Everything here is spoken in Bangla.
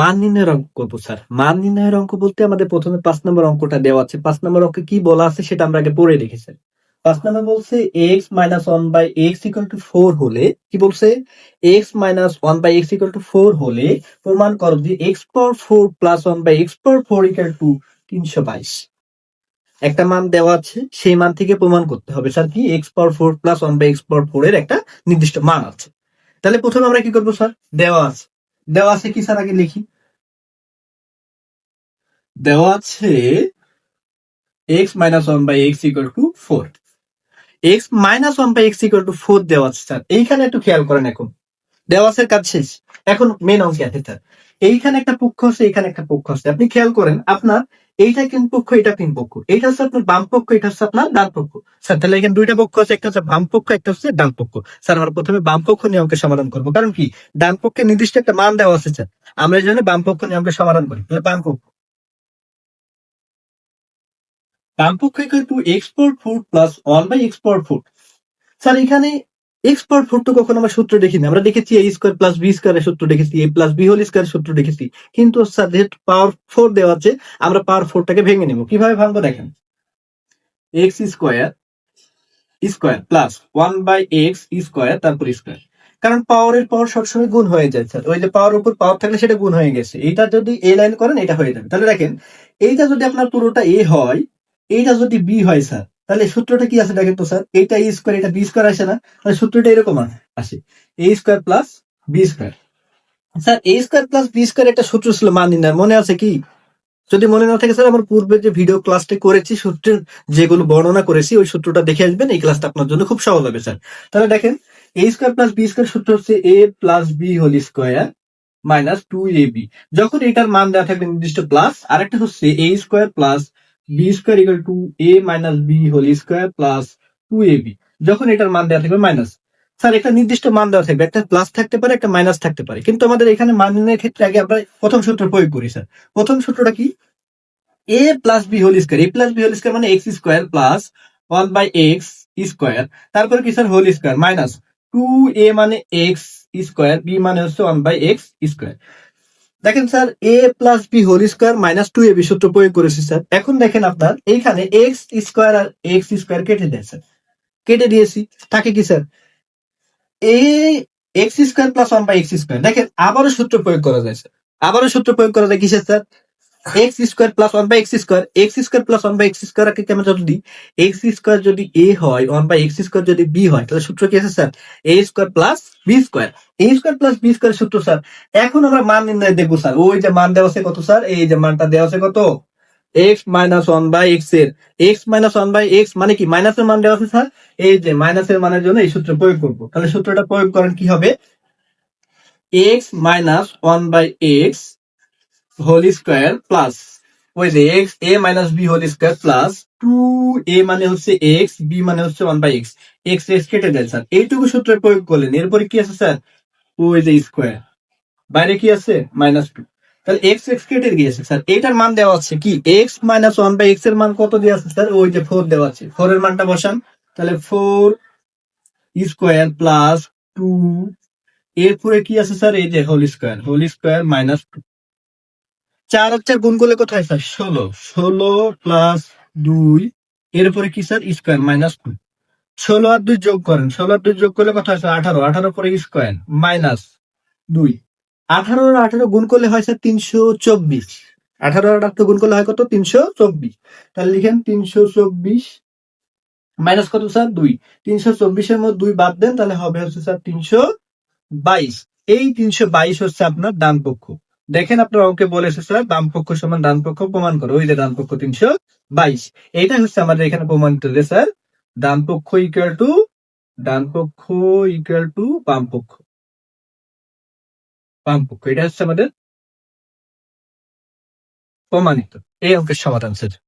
মান নির্ণয়ের অঙ্ক করব স্যার। মান নির্ণয়ের অঙ্ক বলতে আমাদের প্রথমে পাঁচ নম্বর অঙ্কটা দেওয়া আছে। পাঁচ নম্বর অঙ্কে কি বলা আছে সেটা আমরা আগে পড়ে রেখেছি পাঁচ নম্বর বলছে x minus one by x equal to four হলে কি বলছে? X minus one by x equal to four হলে প্রমাণ করো যে x power four plus one by x power four equal to তিনশো বাইশ। একটা মান দেওয়া আছে, সেই মান থেকে প্রমাণ করতে হবে, স্যার, কি x power four plus one by x power four এর একটা নির্দিষ্ট মান আছে। তাহলে প্রথমে আমরা কি করব, স্যার? দেওয়া আছে। দেওয়া আছে কি স্যার আগে লিখি। দেওয়া আছে x minus one by x equal to four x minus one by x equal to four দেওয়া আছে স্যার। এইখানে একটু খেয়াল করেন এখন। দেওয়া আছে কাজ শেষ। এখন মেন অঙ্কে আছে স্যার। এইখানে একটা পক্ষ আছে এখানে একটা পক্ষ আছে। আপনি খেয়াল করেন, আপনার এইটা কিন পক্ষ, এটা কিন পক্ষ। এইটা হচ্ছে আপনার বাম পক্ষ, এটা হচ্ছে আপনার ডান পক্ষ। স্যার, তাহলে এখানে দুইটা পক্ষ আছে, একটা হচ্ছে বাম পক্ষ, একটা হচ্ছে ডান পক্ষ। স্যার, আমরা প্রথমে বাম পক্ষ নিয়ে অঙ্কের সমাধান করব। কারণ কি? ডান পক্ষে নির্দিষ্ট একটা মান দেওয়া আছে, স্যার। আমরা এই জন্য বাম পক্ষ নিয়ে অঙ্কের সমাধান করি। তাহলে বাম পক্ষ। বাম পক্ষ equal to x power four plus one by x power four sir, এখানে এক্স পাওয়ার ফোর তো কখনো আমরা সূত্র দেখিনি। আমরা দেখেছি এ স্কোয়ার প্লাস বি স্কোয়ারের সূত্র দেখেছি এ প্লাস বি হোল স্কোয়ারের সূত্র দেখেছি। কিন্তু স্যার যেহেতু পাওয়ার ফোর দেওয়া আছে, আমরা পাওয়ার ফোরটাকে ভেঙে নেব। কীভাবে ভাঙবো দেখেন? X square square plus one by x square তারপর স্কোয়ার কারণ পাওয়ারের পাওয়ার সবসময় গুণ হয়ে যায় স্যার ওই যে পাওয়ার উপর পাওয়ার থাকলে সেটা গুণ হয়ে গেছে। এইটা যদি এ লাইন করেন, এটা হয়ে যাবে। তাহলে দেখেন, এইটা যদি আপনার পুরোটা এ হয়, এইটা যদি বি হয় স্যার তাহলে সূত্রটা কি আছে দেখেন তো স্যার? এইটা এ স্কোয়ার এটা বি স্কোয়ার আসে না। তাহলে সূত্রটা এরকম আসে। A square plus b square sir a square plus b square একটা সূত্র ছিল মান নির্ণয়। মনে আছে কি? যদি মনে না থাকে, স্যার, আমার পূর্বে যে ভিডিও ক্লাসটা করেছি, সূত্রের যেগুলো বর্ণনা করেছি, ওই সূত্রটা দেখে আসবেন। এই ক্লাসটা আপনার জন্য খুব সহজ হবে, স্যার। তাহলে দেখেন a square plus b square সূত্র হচ্ছে a plus b whole square minus two a b যখন এটার মান দেওয়া থাকবে নির্দিষ্ট প্লাস আরেকটা হচ্ছে a square plus b square equal to a minus b whole square plus two a b যখন এটার মান দেওয়া থাকবে মাইনাস স্যার, একটা নির্দিষ্ট মান দেওয়া থাকবে, একটা প্লাস থাকতে পারে, একটা মাইনাস থাকতে পারে। কিন্তু আমাদের এখানে মান নির্ণয়ের ক্ষেত্রে আগে আমরা প্রথম সূত্র প্রয়োগ করি, স্যার। প্রথম সূত্রটা কি? A plus b whole square a plus b whole square মানে x square plus one by x square তারপরে কি, sir? Whole square minus two a মানে এক্স স্কোয়ার বি মানে হচ্ছে ওয়ান বাই এক্স স্কোয়ার দেখেন sir a plus b whole square minus two a b সূত্র প্রয়োগ করেছি স্যার। এখন দেখেন আপনার, এইখানে এক্স স্কোয়ার আর এক্স স্কোয়ার কেটে দেয় স্যার। কেটে দিয়েছি, থাকে কি sir? A x square plus one by x square দেখেন, আবারও সূত্র প্রয়োগ করা যায়, স্যার। আবারও সূত্র প্রয়োগ করা যায় কিসের, sir? X square plus one by x square x square plus one by x square কে আমরা যদি এক্স স্কোয়ার যদি এ হয় ওয়ান বাই এক্স স্কোয়ার যদি বি হয়, তাহলে সূত্র কি আছে sir? A square plus b square a square plus b square সূত্র স্যার। এখন আমরা মান নির্ণয় দেখব স্যার। ওই যে মান দেওয়া আছে কত স্যার? এই যে মানটা দেওয়া আছে কত? এক্স মাইনাস ওয়ান বাই এক্সের। X minus one by x মানে কি? মাইনাসের মান দেওয়া আছে স্যার। এই যে মাইনাসের মানের জন্য এই সূত্র প্রয়োগ করব। তাহলে সূত্রটা প্রয়োগ করেন কি হবে? X minus one by x whole square plus. ওই যে x a minus b whole square plus two a মানে হচ্ছে এক্স বি মানে হচ্ছে one by x x x কেটে দেয় স্যার। এইটুকু সূত্র প্রয়োগ করলেন, এরপরে কি আছে, স্যার? ওই যে স্কোয়ার। বাইরে কি আছে? মাইনাস টু তাহলে এক্স এক্স কেটে গিয়েছে স্যার। এটার মান দেওয়া আছে কি? এক্স মাইনাস ওয়ান বাই এক্সের মান কত দেওয়া আছে, স্যার? ওই যে ফোর দেওয়া আছে। ফোর এর মানটা বসান। তাহলে ফোর স্কোয়ার প্লাস টু এরপরে কি আছে, স্যার? এই যে whole square whole square minus two চার আর চার গুণ করলে কোথায় স্যার? ষোলো। ষোলো প্লাস দুই এরপরে কি স্যার? স্কোয়ার মাইনাস টু ষোলো আর দুই যোগ করেন। ষোলো আর দুই যোগ করলে কত হয় স্যার? আঠারো। আঠারো পরে স্কোয়ার মাইনাস দুই। আঠারো আর আঠারো গুণ করলে হয় স্যার তিনশো চব্বিশ। আঠারো আর আঠারো গুণ করলে হয় কত? তিনশো চব্বিশ। তাহলে লিখেন তিনশো চব্বিশ মাইনাস কত স্যার? দুই। তিনশো চব্বিশের মধ্যে দুই বাদ দেন, তাহলে হবে হচ্ছে স্যার তিনশো বাইশ। এই তিনশো বাইশ হচ্ছে আপনার ডান পক্ষ। দেখেন আপনার অঙ্কে বলেছে স্যার বাম পক্ষ সমান ডান পক্ষ, প্রমাণ করো। ওই যে ডান পক্ষ তিনশো বাইশ। এইটা হচ্ছে আমাদের এখানে প্রমাণিত যে স্যার। ডান পক্ষ ইকুয়াল টু ডান পক্ষ ইকুয়াল টু বাম পক্ষ। বাম পক্ষ, এটা হচ্ছে আমাদের প্রমাণিত। এই অঙ্কের সমাধান, স্যার।